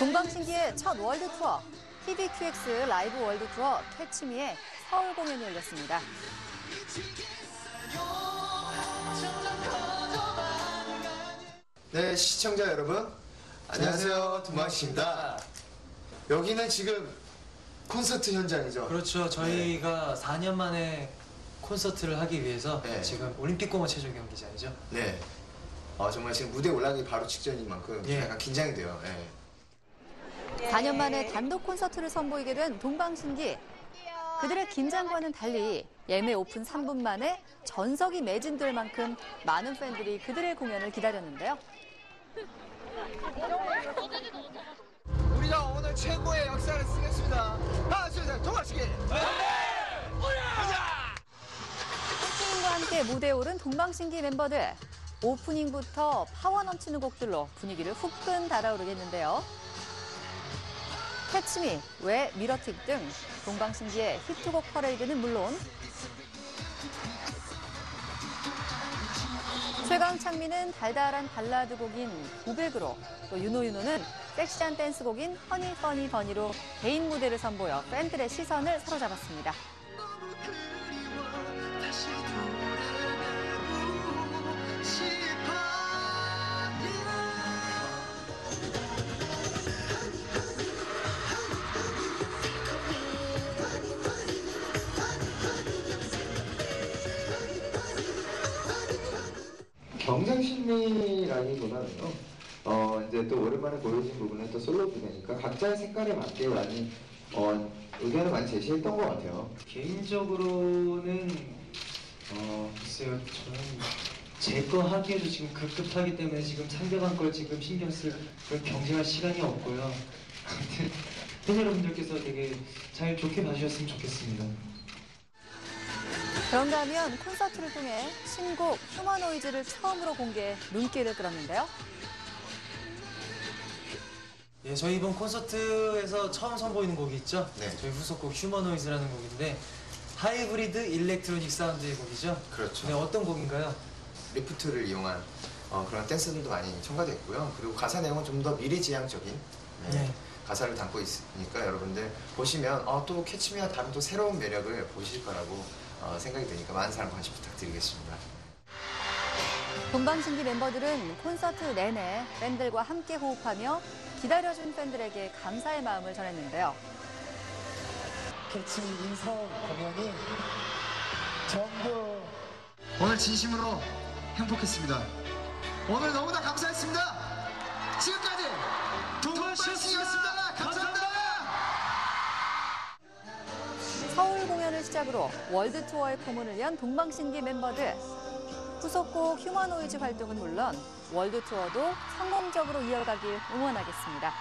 동방신기의 첫 월드 투어 TVQX 라이브 월드 투어 캐치미의 서울 공연이 열렸습니다. 네, 시청자 여러분. 안녕하세요. 동방씨입니다. 여기는 지금 콘서트 현장이죠. 그렇죠. 저희가 4년 만에 콘서트를 하기 위해서 네. 지금 올림픽공원 체조 경기장이죠. 네. 어, 정말 지금 무대 올라가기 바로 직전인 만큼 예. 약간 긴장이 돼요. 예. 4년 만에 단독 콘서트를 선보이게 된 동방신기. 그들의 긴장과는 달리 예매 오픈 3분 만에 전석이 매진될 만큼 많은 팬들이 그들의 공연을 기다렸는데요. 우리가 오늘 최고의 역사를 쓰겠습니다. 하나, 둘, 셋, 동방신기! 함께 무대에 오른 동방신기 멤버들. 오프닝부터 파워 넘치는 곡들로 분위기를 후끈 달아오르겠는데요. 캐치미, 왜 미러틱 등 동방신기의 히트곡 퍼레이드는 물론 최강창민은 달달한 발라드 곡인 고백으로 또 윤호윤호는 섹시한 댄스곡인 허니 퍼니 버니로 개인 무대를 선보여 팬들의 시선을 사로잡았습니다. 경쟁 심리라기보다는요. 어 이제 또 오랜만에 보여진 부분은 또 솔로 무대니까 각자의 색깔에 맞게 많이 어 의견을 많이 제시했던 것 같아요. 개인적으로는 어 글쎄요 저는 제 거 하기에도 지금 급급하기 때문에 지금 상대방 걸 지금 신경 쓸 그런 경쟁할 시간이 없고요. 아무튼 팬 여러분들께서 되게 잘 좋게 봐주셨으면 좋겠습니다. 그런가 하면 콘서트를 통해 신곡 휴머노이즈를 처음으로 공개해 눈길을 끌었는데요. 예, 저희 이번 콘서트에서 처음 선보이는 곡이 있죠? 네. 저희 후속곡 휴머노이즈라는 곡인데 하이브리드 일렉트로닉 사운드의 곡이죠? 그렇죠. 네, 어떤 곡인가요? 리프트를 이용한 어, 그런 댄스들도 많이 첨가되어 있고요. 그리고 가사 내용은 좀 더 미래지향적인 네, 네. 가사를 담고 있으니까 여러분들 보시면 어, 또 캐치미와 다른 또 새로운 매력을 보실 거라고 어, 생각이 드니까 많은 사랑 관심 부탁드리겠습니다. 동방신기 멤버들은 콘서트 내내 팬들과 함께 호흡하며 기다려준 팬들에게 감사의 마음을 전했는데요. 캐치 인성 공연이 전부 오늘 진심으로 행복했습니다. 오늘 너무나 감사했습니다. 지금까지 동방신이었습니다. 감사합니다. 공연을 시작으로 월드 투어의 포문을 연 동방신기 멤버들. 후속곡 휴머노이즈 활동은 물론 월드 투어도 성공적으로 이어가길 응원하겠습니다.